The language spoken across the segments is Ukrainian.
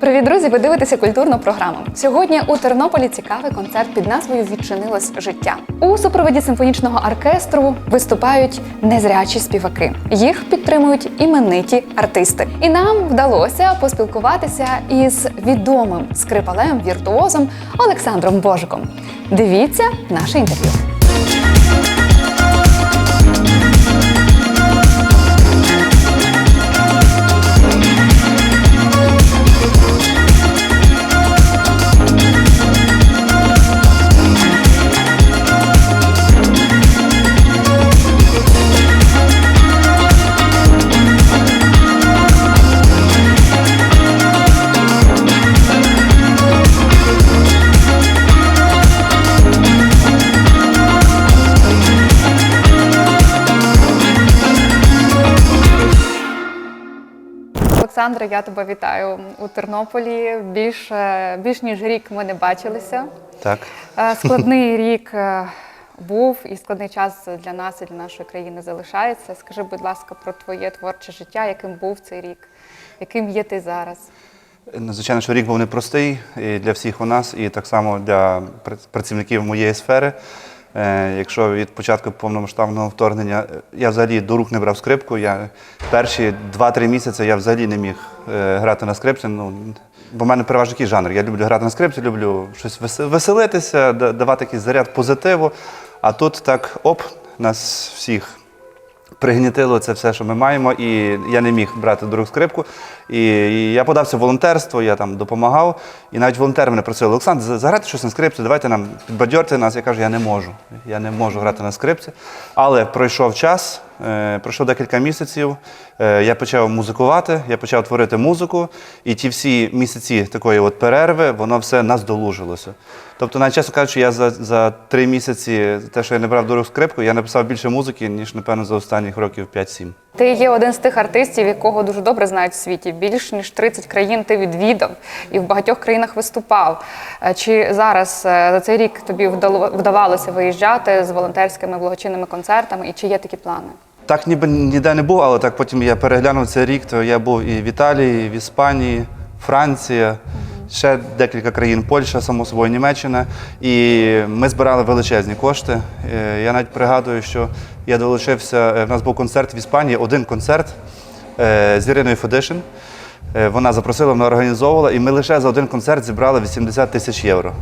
Привіт, друзі! Ви дивитеся культурну програму. Сьогодні у Тернополі цікавий концерт під назвою Відчинилось життя. У супроводі симфонічного оркестру виступають незрячі співаки. Їх підтримують імениті артисти. І нам вдалося поспілкуватися із відомим скрипалем віртуозом Олександром Божиком. Дивіться наше інтерв'ю. Олександре, я тебе вітаю у Тернополі. Більш, більш ніж рік ми не бачилися. Так. Е, Складний рік е, був і складний час для нас і для нашої країни залишається. Скажи, будь ласка, про твоє творче життя, яким був цей рік, яким є ти зараз? Ну, Звичайно, що рік був непростий і для всіх у нас, і так само для працівників моєї сфери. Е, Якщо від початку повномасштабного вторгнення е, я взагалі до рук не брав скрипку, я перші 2-3 місяці я взагалі не міг е, грати на скрипці. Ну, бо в мене переважно який жанр. Я люблю грати на скрипці, люблю щось весе- веселитися, давати якийсь заряд позитиву. А тут так оп, нас всіх пригнітило це все, що ми маємо, і я не міг брати до рук скрипку. І, і я подався в волонтерство, я там допомагав. І навіть волонтери мене просили, Олександр, заграти щось на скрипці, давайте нам підбадьорте нас. Я кажу, я не можу. Я не можу грати на скрипці. Але пройшов час, пройшло декілька місяців. Е, я почав музикувати, я почав творити музику, і ті всі місяці такої от перерви, воно все наздолужилося. Тобто, чесно кажучи, я за, за три місяці, те, що я не брав до скрипку, я написав більше музики, ніж, напевно, за останніх років 5-7. Ти є один з тих артистів, якого дуже добре знають в світі. Більш ніж 30 країн ти відвідав і в багатьох країнах виступав. Е, Чи зараз е, за цей рік тобі вдавалося виїжджати з волонтерськими благочинними концертами? І чи є такі плани? Так ніби ніде не був, але так потім я переглянув цей рік, то я був і в Італії, і в Іспанії, Франція, ще декілька країн, Польща, само собою, Німеччина. І ми збирали величезні кошти. Е, Я навіть пригадую, що я долучився, е, в нас був концерт в Іспанії, один концерт е, з Іриною Федишин. Вона запросила, вона організовувала, і ми лише за один концерт зібрали 80 тисяч євро.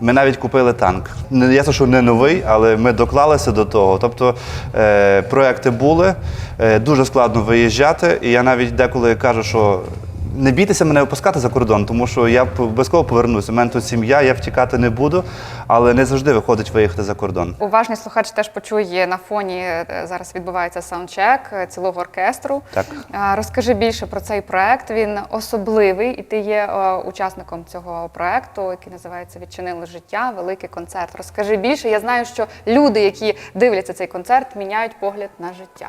Ми навіть купили танк. Ясно, що не новий, але ми доклалися до того. Тобто е, проекти були, е, дуже складно виїжджати. І я навіть деколи кажу, що не бійтеся мене випускати за кордон, тому що я обов'язково повернуся. У мене тут сім'я, я втікати не буду, але не завжди виходить виїхати за кордон. Уважний слухач теж почує на фоні. е, Зараз відбувається саундчек е, цілого оркестру. Так. Розкажи більше про цей проект. Він особливий, і ти є е, учасником цього проекту, який називається Відчинили життя. Великий концерт. Розкажи більше. Я знаю, що люди, які дивляться цей концерт, міняють погляд на життя.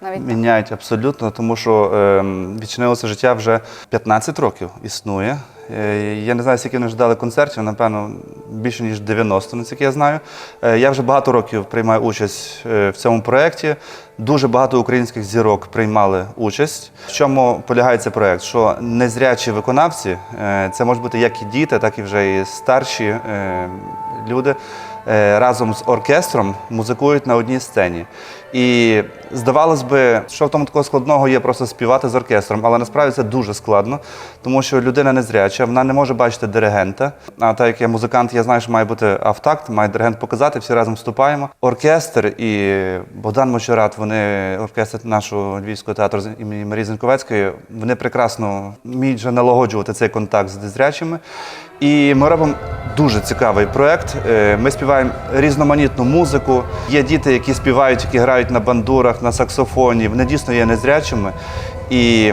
Навіть так. Міняють абсолютно, тому що ем, відчинилося життя вже 15 років існує. Е, Я не знаю, скільки вони вже дали концертів, напевно, більше ніж 90, наскільки я знаю. Е, Я вже багато років приймаю участь е, в цьому проєкті. Дуже багато українських зірок приймали участь. В чому полягає цей проєкт? Що незрячі виконавці, е, це можуть бути як і діти, так і вже і старші е, люди е, разом з оркестром музикують на одній сцені. І здавалось би, що в тому такого складного є просто співати з оркестром, але насправді це дуже складно, тому що людина незряча, вона не може бачити диригента. А так як я музикант, я знаю, що має бути автакт, має диригент показати, всі разом вступаємо. Оркестр і Богдан Мочурат, вони оркестр нашого львівського театру з імені Марії Зінковецької, вони прекрасно вміють вже налагоджувати цей контакт з незрячими. І ми робимо дуже цікавий проект. Е, Ми співаємо різноманітну музику. Є діти, які співають, які грають на бандурах, на саксофоні. Вони дійсно є незрячими. І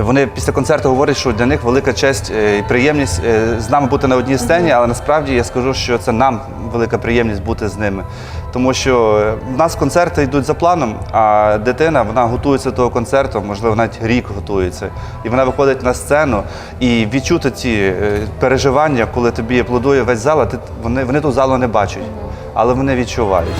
вони після концерту говорять, що для них велика честь е, і приємність е, з нами бути на одній сцені, але насправді я скажу, що це нам велика приємність бути з ними. Тому що е, в нас концерти йдуть за планом, а дитина вона готується до того концерту, можливо, навіть рік готується. І вона виходить на сцену і відчути е, переживання, коли тобі аплодує весь зал, а ти, вони, вони ту залу не бачать, але вони відчувають.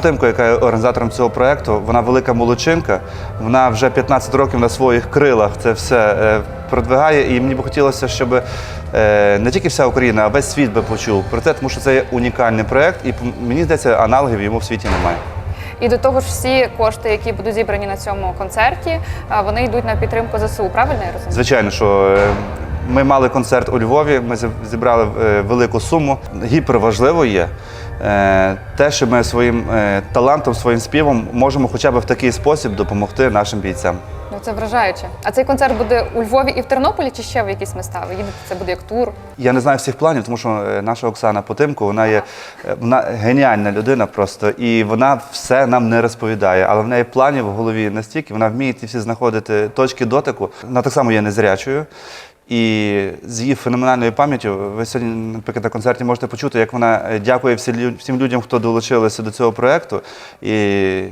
Оксана яка є організатором цього проєкту, вона велика молодчинка. Вона вже 15 років на своїх крилах це все е, продвигає. І мені б хотілося, щоб е, не тільки вся Україна, а весь світ би почув про це, тому що це є унікальний проєкт, і мені здається, аналогів йому в світі немає. І до того ж, всі кошти, які будуть зібрані на цьому концерті, вони йдуть на підтримку ЗСУ. Правильно я розумію? Звичайно, що е, ми мали концерт у Львові, ми зібрали е, велику суму. Гіперважливо є е, те, що ми своїм е, талантом, своїм співом можемо хоча б в такий спосіб допомогти нашим бійцям. Ну це вражаюче. А цей концерт буде у Львові і в Тернополі, чи ще в якісь міста? Ви їдете? Це буде як тур. Я не знаю всіх планів, тому що наша Оксана Потимко, вона є вона геніальна людина просто, і вона все нам не розповідає. Але в неї планів в голові настільки, вона вміє ті всі знаходити точки дотику. Вона так само є незрячою. І з її феноменальною пам'яттю, ви сьогодні, наприклад, на концерті можете почути, як вона е, дякує всім людям, хто долучилися до цього проєкту. І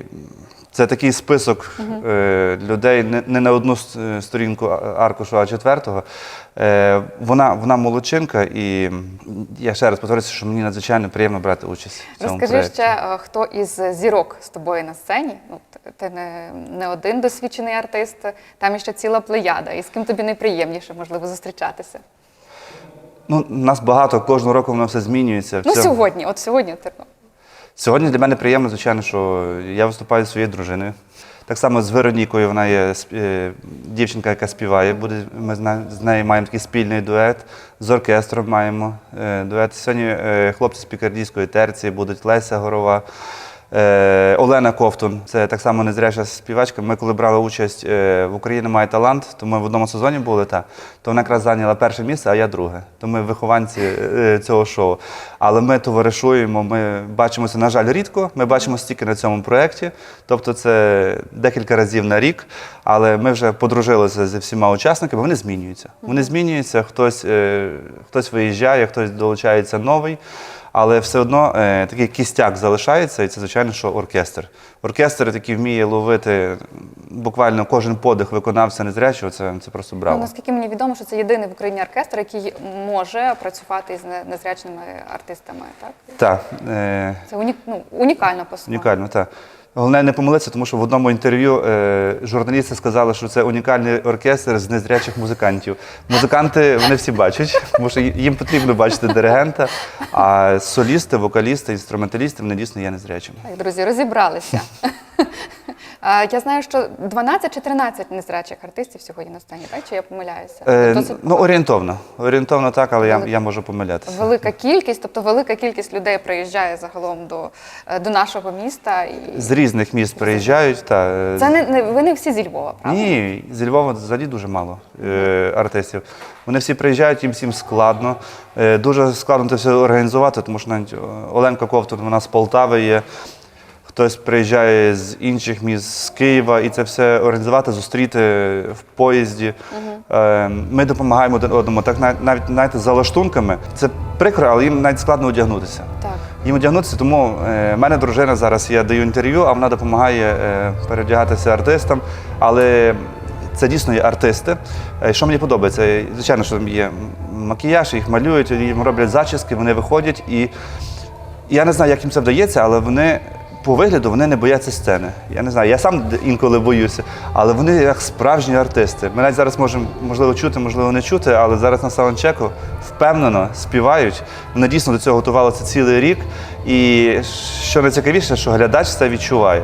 це такий список е, людей не, не на одну е, сторінку аркушу, а четвертого. Е, вона, вона молодчинка, і я ще раз повторюся, що мені надзвичайно приємно брати участь в цьому Розкажи проєкті. ще, е, хто із зірок з тобою на сцені? Ну ти не, не один досвідчений артист, там іще ціла плеяда. І з ким тобі найприємніше можливо зустрічатися? Ну, нас багато, кожного року воно все змінюється. Ну Все- сьогодні, от сьогодні. Сьогодні для мене приємно, звичайно, що я виступаю зі своєю дружиною. Так само з Веронікою, вона є е, дівчинка, яка співає. Буде, ми з нею маємо такий спільний дует. З оркестром маємо е, дует. Сьогодні е, хлопці з пікардійської терції будуть Леся Горова. Е, Олена Ковтун, це так само незряча співачка. Ми коли брали участь е, в Україні має талант, то ми в одному сезоні були, та, то вона якраз зайняла перше місце, а я друге. То ми вихованці е, цього шоу. Але ми товаришуємо, ми бачимося, на жаль, рідко. Ми бачимося тільки на цьому проєкті. Тобто це декілька разів на рік. Але ми вже подружилися зі всіма учасниками, вони змінюються. Вони змінюються, хтось, хтось виїжджає, хтось долучається новий. Але все одно е, такий кістяк залишається, і це, звичайно, що оркестр. Оркестр, який вміє ловити буквально кожен подих виконавця незрячого, це, це просто Ну, наскільки мені відомо, що це єдиний в Україні оркестр, який може працювати з незрячними артистами. Так Так, е, це уні... ну, унікально по суті. унікально, так. Головне не помилитися, тому що в одному інтерв'ю е, журналісти сказали, що це унікальний оркестр з незрячих музикантів. Музиканти вони всі бачать, тому що їм потрібно бачити диригента, а солісти, вокалісти, інструменталісти вони дійсно є незрячими. Так, друзі, розібралися. Я знаю, що 12 чи 13 незрячих артистів сьогодні на сцені, так? Чи я помиляюся? Е, Досить ну, орієнтовно. Орієнтовно так, але я, я можу помилятися. велика кількість, тобто велика кількість людей приїжджає загалом до, е, до нашого міста. І... З різних міст приїжджають. Та, е, Це не, не ви не всі зі Львова, правда? Ні, зі Львова взагалі дуже мало е, артистів. Вони всі приїжджають, їм всім складно. Е, дуже складно це все організувати, тому що навіть е, Оленка Ковтун, вона з Полтави є. Хтось приїжджає з інших міст, з Києва, і це все організувати, зустріти в поїзді. Е, Ми допомагаємо один одному, так навіть навіть знаєте, за лаштунками. Це прикро, але їм навіть складно одягнутися. Так. Їм одягнутися, тому е, в мене дружина зараз, я даю інтерв'ю, а вона допомагає е, перевдягатися артистам. Але це дійсно є артисти. Е, Що мені подобається? Е, Звичайно, що там є макіяж, їх малюють, їм роблять зачіски, вони виходять. І я не знаю, як їм це вдається, але вони по вигляду вони не бояться сцени. Я не знаю, я сам інколи боюся, але вони як справжні артисти. Ми навіть зараз можемо можливо чути, можливо, не чути, але зараз на саундчеку впевнено співають. Вони дійсно до цього готувалися цілий рік. І що найцікавіше, що глядач це відчуває.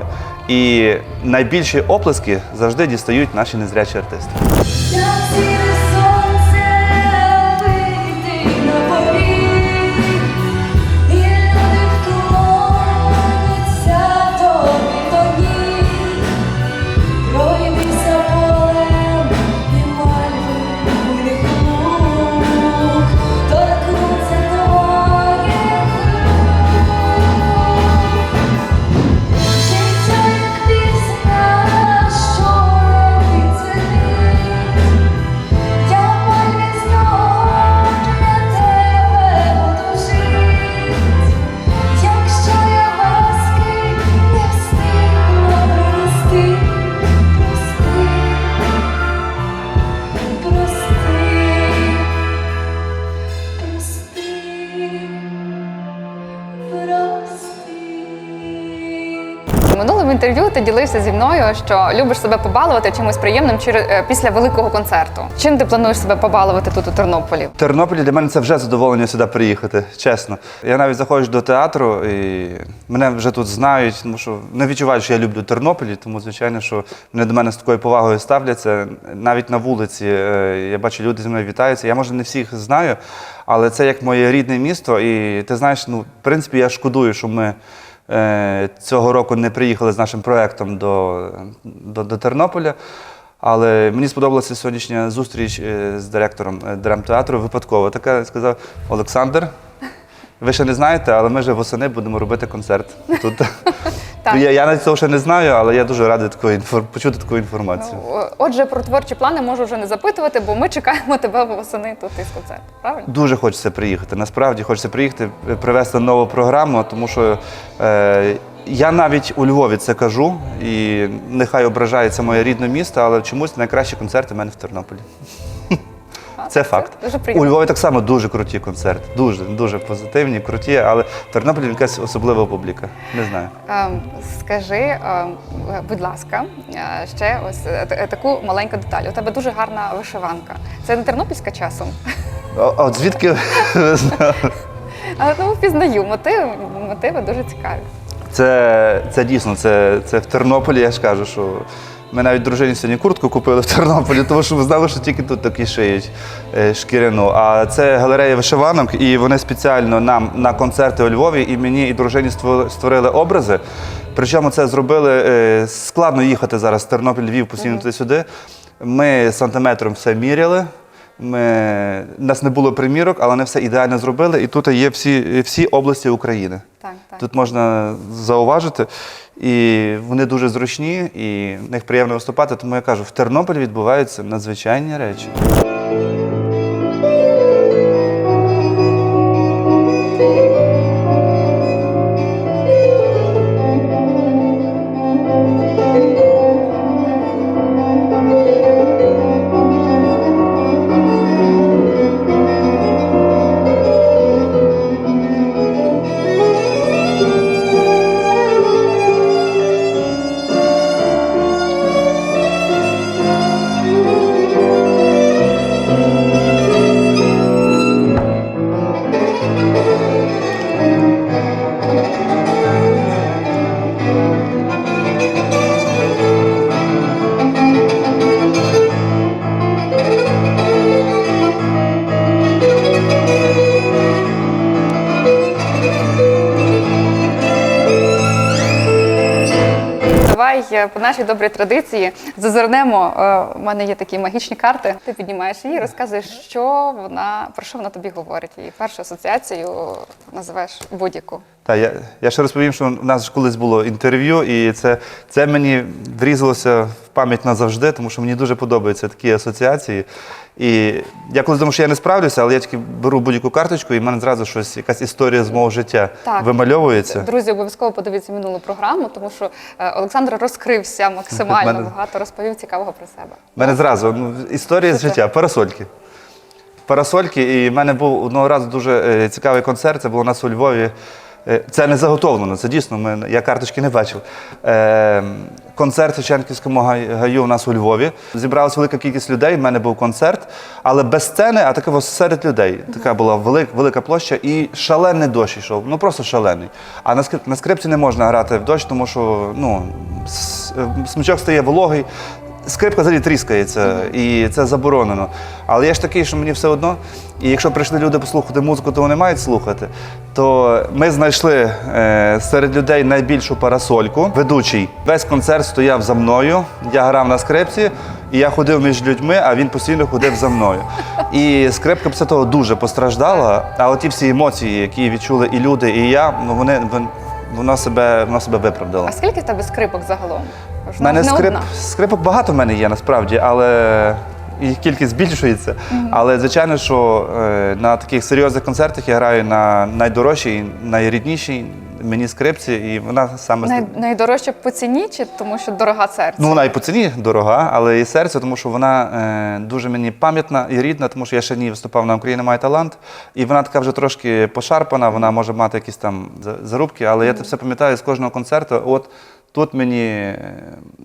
І найбільші оплески завжди дістають наші незрячі артисти. Інтерв'ю ти ділився зі мною, що любиш себе побалувати чимось приємним е, після великого концерту. Чим ти плануєш себе побалувати тут у Тернополі? В Тернополі для мене це вже задоволення сюди приїхати, чесно. Я навіть заходжу до театру і мене вже тут знають, тому що не відчувають, що я люблю Тернополі, тому звичайно, що мене до мене з такою повагою ставляться. Навіть на вулиці е, я бачу, люди зі мною вітаються. Я може не всіх знаю, але це як моє рідне місто. І ти знаєш, ну, в принципі, я шкодую, що ми. Е, Цього року не приїхали з нашим проєктом до, до, до Тернополя. Але мені сподобалася сьогоднішня зустріч е, з директором е, драмтеатру. Випадково така сказав Олександр. Ви ще не знаєте, але ми вже восени будемо робити концерт тут. Так. Я, я навіть цього ще не знаю, але я дуже радий такої інфор- почути таку інформацію. Ну, е, Отже, про творчі плани можу вже не запитувати, бо ми чекаємо тебе восени тут із концерту. Правильно? Дуже хочеться приїхати. Насправді хочеться приїхати, е, привезти нову програму, тому що е, я навіть у Львові це кажу, і нехай ображається моє рідне місто, але чомусь найкращі концерти в мене в Тернополі. Це факт. Дуже У. Львові так само дуже круті концерти. Дуже, дуже позитивні, круті, але в Тернополі якась особлива публіка. Не знаю. Ем, Скажи, ем, будь ласка, е, ще ось е, т- таку маленьку деталь. У тебе дуже гарна вишиванка. Це не тернопільська часом? А а от звідки ви знали? Але ну, впізнаю мотиви, мотиви дуже цікаві. Це, це дійсно, це, це в Тернополі, я ж кажу, що ми навіть дружині сьогодні куртку купили в Тернополі, тому що ми знали, що тільки тут такі шиють шкірину. шкіряну. А це галерея вишиванок, і вони спеціально нам на концерти у Львові і мені і дружині створи- створили образи. Причому це зробили е, складно їхати зараз Тернопіль, Львів постійно туди-сюди. Ми сантиметром все міряли. Ми, у нас не було примірок, але вони все ідеально зробили. І тут є всі, всі області України. Так, так. Тут можна зауважити. І вони дуже зручні, і в них приємно виступати. Тому я кажу, в Тернополі відбуваються надзвичайні речі. По нашій добрій традиції зазирнемо. е, У мене є такі магічні карти. Ти піднімаєш її, розказуєш, що вона про що вона тобі говорить. І першу асоціацію називаєш будь-яку. Та я, я ще розповім, що у нас колись було інтерв'ю, і це, це мені врізалося в пам'ять назавжди, тому що мені дуже подобаються такі асоціації. І я колись думав, що я не справлюся, але я тільки беру будь-яку карточку, і в мене зразу щось, якась історія з мого життя вимальовується. Друзі, обов'язково подивіться минулу програму, тому що е, Олександр розкрився максимально Мене- багато, розповів цікавого про себе. У мене зразу ну, історія з життя, парасольки. Парасольки, і в мене був одного разу дуже е, цікавий концерт. Це було у нас у Львові. Е, Це не заготовлено, це дійсно. Ми, я карточки не бачив. Е, концерт в гаю у нас у Львові. Зібралася велика кількість людей. в мене був концерт, але без сцени, а таке серед людей. Така була велика, велика площа і шалений дощ йшов. Ну просто шалений. А на, скрип, на скрипці не можна грати в дощ, тому що ну, е, смичок стає вологий. Скрипка взагалі тріскається, і це заборонено. Але я ж такий, що мені все одно. І якщо прийшли люди послухати музику, то вони мають слухати. То ми знайшли е, серед людей найбільшу парасольку. Ведучий весь концерт стояв за мною. Я грав на скрипці, і я ходив між людьми, а він постійно ходив за мною. І скрипка після того дуже постраждала. А оті всі емоції, які відчули і люди, і я, ну вони вон- вона себе, вона себе виправдала. А скільки в тебе скрипок загалом? У мене не скрип, одна. скрипок багато в мене є насправді, але їх кількість збільшується. Але звичайно, що е, на таких серйозних концертах я граю на найдорожчій, найріднішій мені скрипці, і вона саме Най, найдорожче по ціні, чи тому що дорога серце? Ну, вона і по ціні дорога, але і серце, тому що вона е, дуже мені пам'ятна і рідна, тому що я ще ні виступав на Україна має талант. І вона така вже трошки пошарпана, вона може мати якісь там за- зарубки, але я це все пам'ятаю з кожного концерту. От Тут мені е,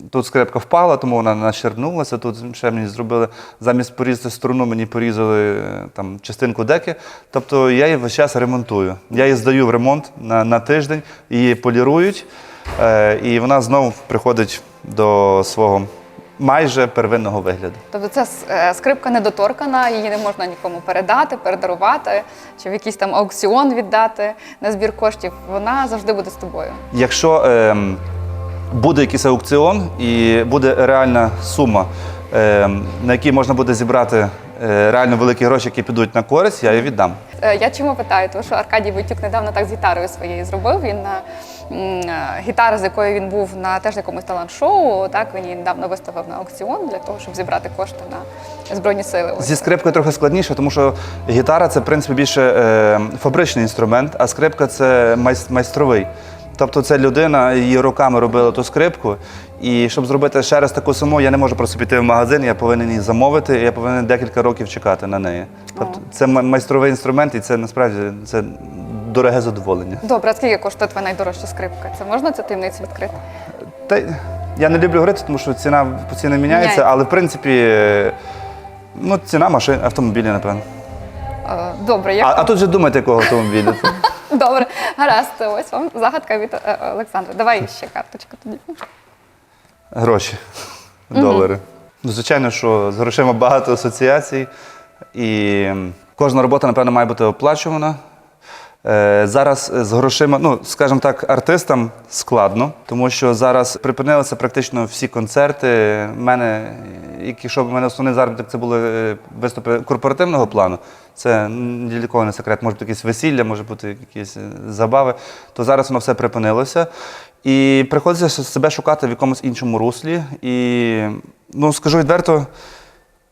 тут скрипка впала, тому вона нащербнулася. Тут ще мені зробили замість порізати струну, мені порізали е, там частинку деки. Тобто я її весь час ремонтую. Я її здаю в ремонт на, на тиждень, її полірують, е, і вона знову приходить до свого майже первинного вигляду. Тобто це е, скрипка недоторкана, її не можна нікому передати, передарувати чи в якийсь там аукціон віддати на збір коштів. Вона завжди буде з тобою. Якщо ем, буде якийсь аукціон і буде реальна сума, ем, на якій можна буде зібрати е, реально великі гроші, які підуть на користь, я її віддам. Е, Я чому питаю? Тому що Аркадій Войтюк недавно так з гітарою своєю зробив. Він на е, гітара, з якою він був на теж якомусь талант-шоу. Так він її недавно виставив на аукціон для того, щоб зібрати кошти на збройні сили. Зі скрипкою трохи складніше, тому що гітара це в принципі більше е, фабричний інструмент, а скрипка це майстровий. Тобто це людина її роками робила ту скрипку. І щоб зробити ще раз таку саму, я не можу просто піти в магазин, я повинен її замовити, і я повинен декілька років чекати на неї. Тобто це майстровий інструмент, і це насправді це дороге задоволення. Добре, а скільки коштує твоя найдорожча скрипка? Це можна цю таємницю відкрити? Та я не люблю говорити, тому що ціна постійно міняється, Міняється. але в принципі, ну, ціна машин, автомобіля, напевно. Е, Добре, як А, а тут же думайте, якого автомобіля. добре, гаразд. Ось вам загадка від е, Олександра. Давай ще карточку тоді. Гроші, долари. Ну, звичайно, що з грошима багато асоціацій, і кожна робота, напевно, має бути оплачувана. Е, Зараз з грошима, ну скажімо так, артистам складно, тому що зараз припинилися практично всі концерти. У мене, якщо в мене основний заробіток це були е, виступи корпоративного плану, це для не секрет, може бути якісь весілля, може бути якісь е, забави, то зараз воно все припинилося. І приходиться себе шукати в якомусь іншому руслі. І ну скажу відверто.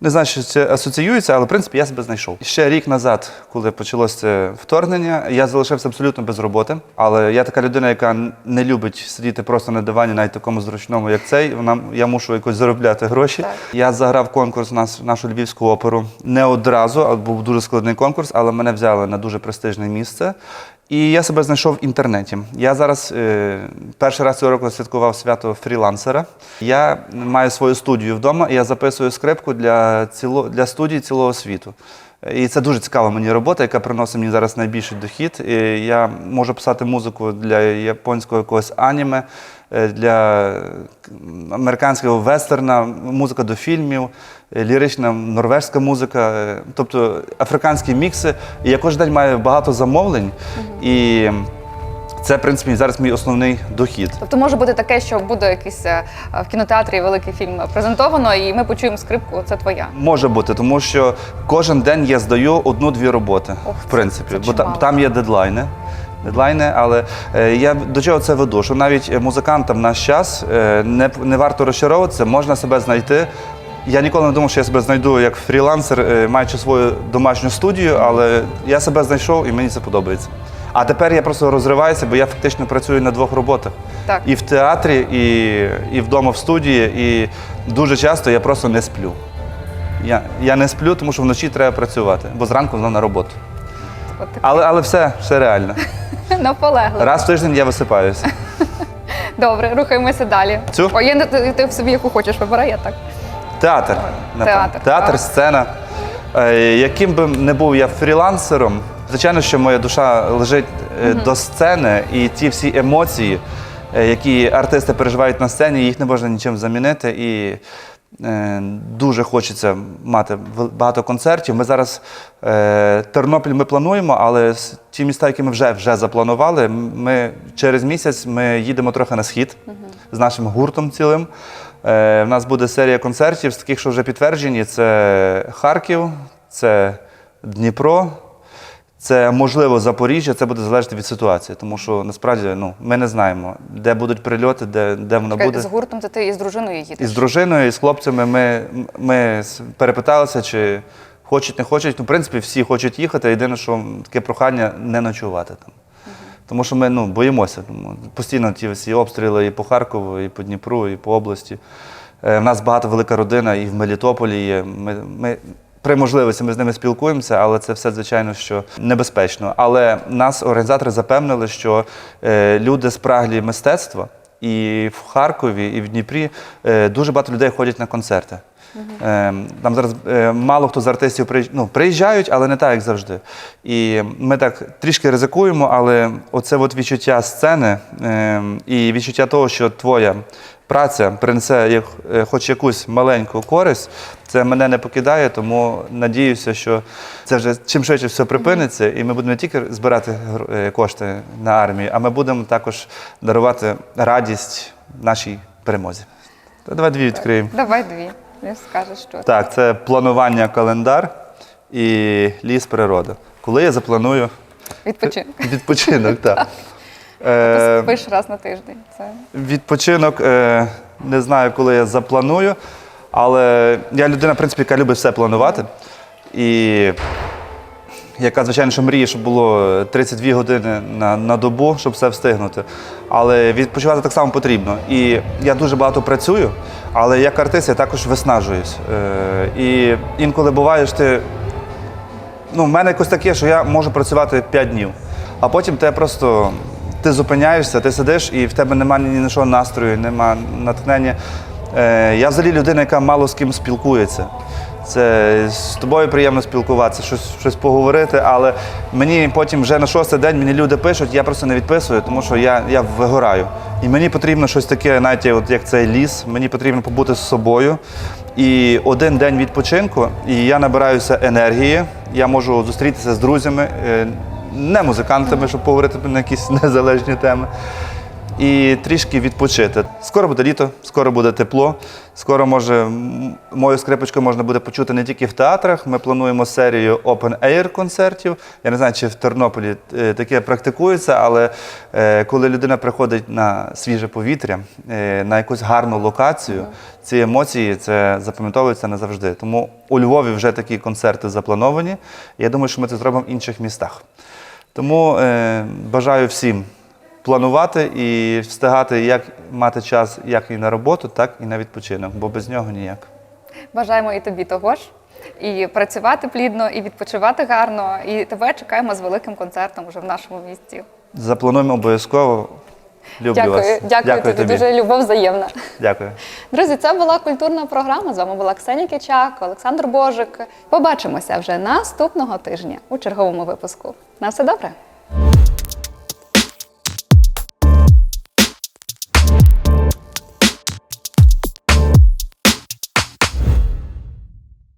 Не знаю, що це асоціюється, але в принципі я себе знайшов. Ще рік назад, коли почалося це вторгнення, я залишився абсолютно без роботи. Але я така людина, яка не любить сидіти просто на дивані, навіть такому зручному, як цей. Вона я мушу якось заробляти гроші. Так. Я заграв конкурс в нашу львівську оперу не одразу, а був дуже складний конкурс, але мене взяли на дуже престижне місце. І я себе знайшов в інтернеті. Я зараз е, перший раз цього року святкував свято фрілансера. Я маю свою студію вдома, і я записую скрипку для, ціло, для студії цілого світу. І це дуже цікава мені робота, яка приносить мені зараз найбільший дохід. І я можу писати музику для японського якогось аніме, е, для американського вестерна, музика до фільмів, е, лірична норвежська музика, е, тобто африканські мікси. І я кожен день маю багато замовлень. І це, в принципі, зараз мій основний дохід. Тобто може бути таке, що буде якийсь е, в кінотеатрі великий фільм презентовано, і ми почуємо скрипку. Це твоя. Може бути, тому що кожен день я здаю одну-дві роботи, Ох, в принципі, це бо та- чимало. там є дедлайни. Дедлайни, але е, я до чого це веду? Що навіть е, музикантам в наш час е, не, не варто розчаровуватися, можна себе знайти. Я ніколи не думав, що я себе знайду як фрілансер, е, маючи свою домашню студію, але я себе знайшов і мені це подобається. А тепер я просто розриваюся, бо я фактично працюю на двох роботах. Так. І в театрі, і, і вдома в студії, і дуже часто я просто не сплю. Я, я не сплю, тому що вночі треба працювати, бо зранку знову на роботу. От. Але, але все, все реально. Наполегливо. Раз в тиждень я висипаюся. Добре, рухаємося далі. Цю? О, я ти, ти в собі яку хочеш вибирай, я так. Театр. Театр, Театр, сцена. Е, Яким би не був я фрілансером, звичайно, що моя душа лежить е, до сцени, і ті всі емоції, е, які артисти переживають на сцені, їх не можна нічим замінити. І е, дуже хочеться мати вел- багато концертів. Ми зараз е, Тернопіль ми плануємо, але с- ті міста, які ми вже, вже запланували, ми через місяць ми їдемо трохи на схід з нашим гуртом цілим. Е, в нас буде серія концертів з таких, що вже підтверджені: це Харків, це Дніпро, це можливо Запоріжжя. Це буде залежати від ситуації, тому що насправді ну, ми не знаємо, де будуть прильоти, де, де воно Чекай, буде. З гуртом це ти із дружиною їдеш. І з дружиною, і з хлопцями ми, ми перепиталися, чи хочуть, не хочуть. Ну, в принципі, всі хочуть їхати. Єдине, що таке прохання не ночувати там. Тому що ми ну, боїмося. Тому Постійно ті всі обстріли і по Харкову, і по Дніпру, і по області. Е, в нас багато велика родина і в Мелітополі є. Ми, ми, при можливості ми з ними спілкуємося, але це все, звичайно, що небезпечно. Але нас організатори запевнили, що е, люди спраглі мистецтва, І в Харкові, і в Дніпрі е, дуже багато людей ходять на концерти. Е, Там зараз е, мало хто з артистів ну, приїжджають, але не так, як завжди. І ми так трішки ризикуємо, але оце от відчуття сцени е, і відчуття того, що твоя праця принесе як, е, хоч якусь маленьку користь, це мене не покидає, тому надіюся, що це вже чим швидше все припиниться, і ми будемо не тільки збирати е, кошти на армію, а ми будемо також дарувати радість нашій перемозі. Та давай дві відкриємо. Давай дві. Не скажеш, що. Так, це планування календар і ліс природа. Коли я запланую Відпочинок. відпочинок, так. Е, Спиш раз на тиждень. Це Відпочинок е, не знаю, коли я запланую, але я людина, в принципі, яка любить все планувати. І яка, звичайно, що мріє, щоб було 32 години на, на добу, щоб все встигнути. Але відпочивати так само потрібно. І я дуже багато працюю, але як артист я також виснажуюсь. Е, і інколи буває, що ти ну, в мене якось таке, що я можу працювати 5 днів, а потім ти просто ти зупиняєшся, ти сидиш і в тебе немає ні на що настрою, немає натхнення. Е, я взагалі людина, яка мало з ким спілкується. Це з тобою приємно спілкуватися, щось, щось поговорити, але мені потім вже на шостий день мені люди пишуть, я просто не відписую, тому що я, я вигораю. І мені потрібно щось таке, навіть от як цей ліс, мені потрібно побути з собою. І один день відпочинку, і я набираюся енергії. Я можу зустрітися з друзями, е, не музикантами, щоб поговорити на якісь незалежні теми. І трішки відпочити. Скоро буде літо, скоро буде тепло. Скоро може мою скрипочку можна буде почути не тільки в театрах. Ми плануємо серію open air концертів. Я не знаю, чи в Тернополі е, таке практикується, але е, коли людина приходить на свіже повітря, е, на якусь гарну локацію, ці емоції це запам'ятовується назавжди. Тому у Львові вже такі концерти заплановані. Я думаю, що ми це зробимо в інших містах. Тому е, бажаю всім планувати і встигати, як мати час як і на роботу, так і на відпочинок, бо без нього ніяк. бажаємо і тобі того ж. І працювати плідно, і відпочивати гарно. І тебе чекаємо з великим концертом уже в нашому місті. Заплануємо обов'язково. Люблю Дякую, вас. дякую, тобі. Дуже любов взаємна. Дякую. Друзі, це була культурна програма. З вами була Ксенія Кичак, Олександр Божик. Побачимося вже наступного тижня у черговому випуску. На все добре.